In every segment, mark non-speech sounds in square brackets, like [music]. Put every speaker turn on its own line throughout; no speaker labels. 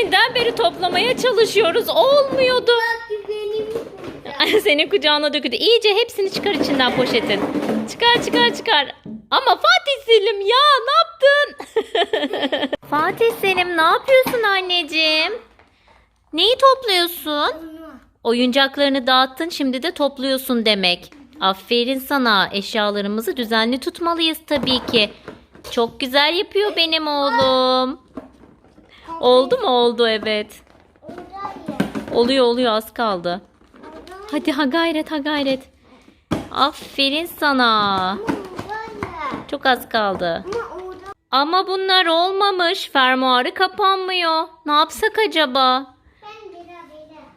Teminden beri toplamaya çalışıyoruz. Olmuyordu. [laughs] Senin kucağına döküldü. İyice hepsini çıkar içinden poşetin. Çıkar çıkar çıkar. Ama Fatih Selim ya ne yaptın? [laughs] Fatih Selim ne yapıyorsun anneciğim? Neyi topluyorsun? Oyuncaklarını dağıttın şimdi de topluyorsun demek. Aferin sana. Eşyalarımızı düzenli tutmalıyız tabii ki. Çok güzel yapıyor benim oğlum. Oldu mu? Oldu evet. Oluyor oluyor az kaldı. Hadi ha gayret ha gayret. Aferin sana. Çok az kaldı.
Ama
bunlar olmamış. Fermuarı kapanmıyor. Ne yapsak acaba?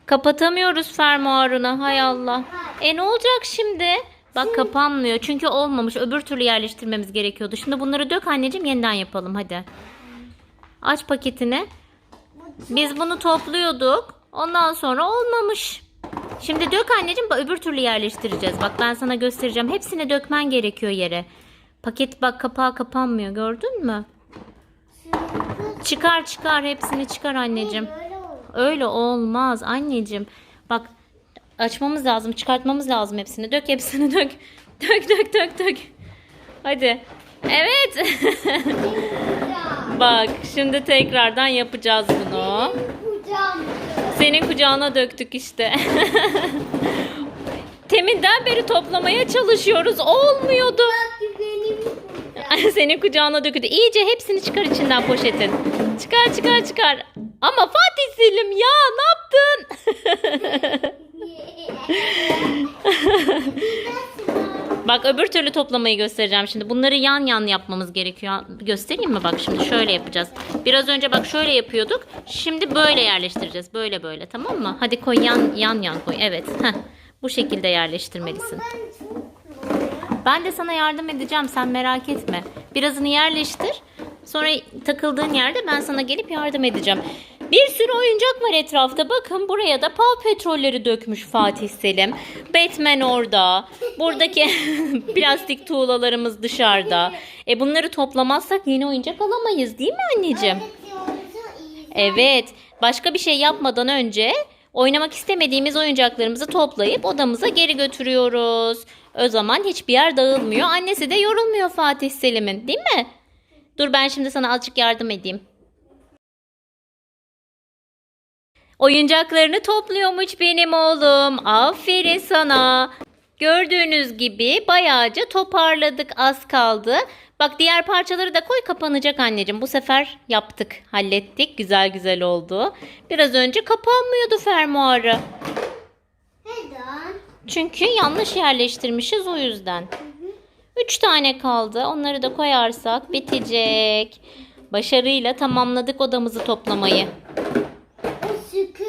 Kapatamıyoruz fermuarını. Hay Allah. E ne olacak şimdi? Bak kapanmıyor. Çünkü olmamış. Öbür türlü yerleştirmemiz gerekiyordu. Şimdi bunları dök anneciğim yeniden yapalım hadi. Aç paketini. Biz bunu topluyorduk. Ondan sonra olmamış. Şimdi dök anneciğim öbür türlü yerleştireceğiz. Bak ben sana göstereceğim. Hepsini dökmen gerekiyor yere. Paket bak kapağı kapanmıyor. Gördün mü? Çıkar çıkar hepsini çıkar anneciğim. Öyle olmaz anneciğim. Bak açmamız lazım, çıkartmamız lazım hepsini. Dök hepsini dök. [laughs] Dök dök dök dök. Hadi. Evet. Bak şimdi tekrardan yapacağız bunu. Senin kucağına döktük işte. [laughs] Teminden beri toplamaya çalışıyoruz. Olmuyordu. [laughs] Senin kucağına döküldü. İyice hepsini çıkar içinden poşetin. Çıkar çıkar çıkar. Ama Fatih Selim ya ne yaptın? [laughs] Bak öbür türlü toplamayı göstereceğim şimdi. Bunları yan yan yapmamız gerekiyor. Göstereyim mi? Bak şimdi şöyle yapacağız. Biraz önce bak şöyle yapıyorduk. Şimdi böyle yerleştireceğiz. Böyle böyle tamam mı? Hadi koy yan yan yan koy. Evet. Heh. Bu şekilde yerleştirmelisin.
Ben
de sana yardım edeceğim. Sen merak etme. Birazını yerleştir. Sonra takıldığın yerde ben sana gelip yardım edeceğim. Bir sürü oyuncak var etrafta. Bakın buraya da Paw Petrolleri dökmüş Fatih Selim. Batman orada. Buradaki [laughs] plastik tuğlalarımız dışarıda. E bunları toplamazsak yeni oyuncak alamayız değil mi anneciğim? Evet. Başka bir şey yapmadan önce oynamak istemediğimiz oyuncaklarımızı toplayıp odamıza geri götürüyoruz. O zaman hiçbir yer dağılmıyor. Annesi de yorulmuyor Fatih Selim'in, değil mi? Dur ben şimdi sana azıcık yardım edeyim. Oyuncaklarını topluyormuş benim oğlum. Aferin sana. Gördüğünüz gibi bayağıca toparladık az kaldı. Bak diğer parçaları da koy kapanacak anneciğim. Bu sefer yaptık, hallettik. Güzel güzel oldu. Biraz önce kapanmıyordu fermuarı.
Neden?
Çünkü yanlış yerleştirmişiz o yüzden. Üç tane kaldı. Onları da koyarsak bitecek. Başarıyla tamamladık odamızı toplamayı.
O sükür.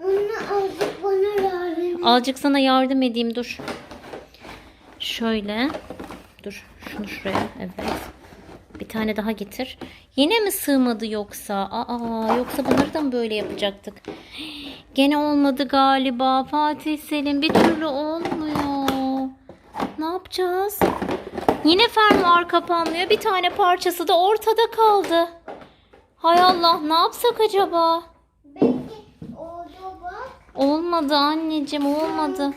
Onu azıcık bana yardım.
Azıcık sana yardım edeyim dur. Şöyle. Dur şunu şuraya. Evet. Bir tane daha getir. Yine mi sığmadı yoksa? Aa yoksa bunları da mı böyle yapacaktık? Gene olmadı galiba. Fatih Selim bir türlü olmuyor. Ne yapacağız? Yine fermuar kapanmıyor. Bir tane parçası da ortada kaldı. Hay Allah ne yapsak acaba? Olmadı anneciğim olmadı.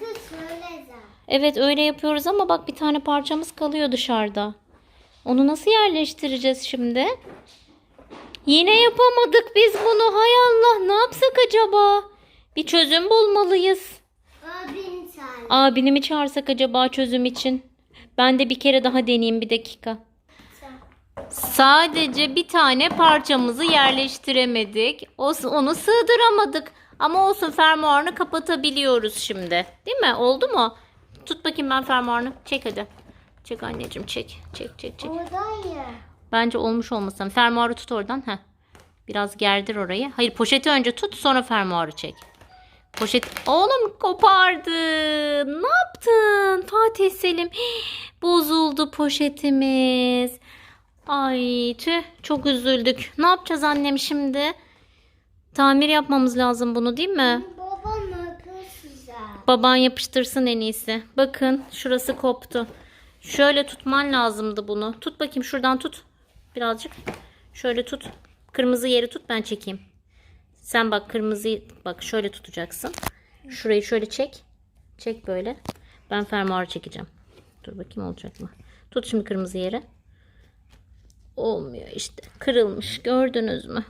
Evet öyle yapıyoruz ama bak bir tane parçamız kalıyor dışarıda. Onu nasıl yerleştireceğiz şimdi? Yine yapamadık biz bunu. Hay Allah ne yapsak acaba? Bir çözüm bulmalıyız.
Abin sen.
Abini mi çağırsak acaba çözüm için? Ben de bir kere daha deneyeyim bir dakika. Sadece bir tane parçamızı yerleştiremedik. Onu sığdıramadık. Ama olsun fermuarını kapatabiliyoruz şimdi. Değil mi? Oldu mu? Tut bakayım ben fermuarını. Çek hadi. Çek anneciğim çek. Çek çek çek.
Oradayım.
Bence olmuş olmasın. Fermuarı tut oradan. Heh. Biraz gerdir orayı. Hayır poşeti önce tut sonra fermuarı çek. Poşet... Oğlum kopardı. Ne yaptın Fatih Selim? Hii, Bozuldu poşetimiz. Ay tüh çok üzüldük. Ne yapacağız annem şimdi? Tamir yapmamız lazım bunu değil mi?
Babam güzel.
Baban yapıştırsın en iyisi. Bakın şurası koptu. Şöyle tutman lazımdı bunu. Tut bakayım şuradan tut. Birazcık şöyle tut. Kırmızı yeri tut ben çekeyim. Sen bak kırmızıyı bak şöyle tutacaksın. Şurayı şöyle çek. Çek böyle. Ben fermuarı çekeceğim. Dur bakayım olacak mı? Tut şimdi kırmızı yeri. Olmuyor işte. Kırılmış. Gördünüz mü?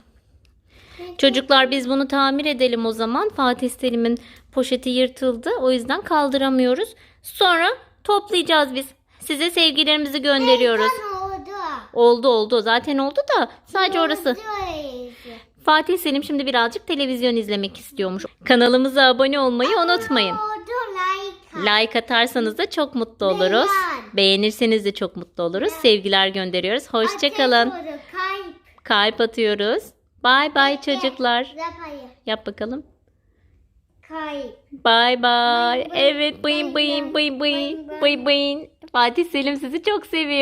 Çocuklar biz bunu tamir edelim o zaman. Fatih Selim'in poşeti yırtıldı. O yüzden kaldıramıyoruz. Sonra toplayacağız biz. Size sevgilerimizi gönderiyoruz.
Oldu.
Oldu oldu. Zaten oldu da sadece orası. Fatih Selim şimdi birazcık televizyon izlemek istiyormuş. Kanalımıza abone olmayı unutmayın.
Like.
Atarsanız da çok mutlu oluruz.
Beğen.
Beğenirseniz de çok mutlu oluruz. Sevgiler gönderiyoruz. Hoşçakalın.
Kalp
atıyoruz. Bay bay çocuklar.
Zapayı.
Yap bakalım.
Kalp.
Bay bay. Evet bıyın
bıy
bıyın
bıy,
bıyın bıyın
bıy bıy.
bıyın bıyın. Fatih Selim sizi çok seviyor.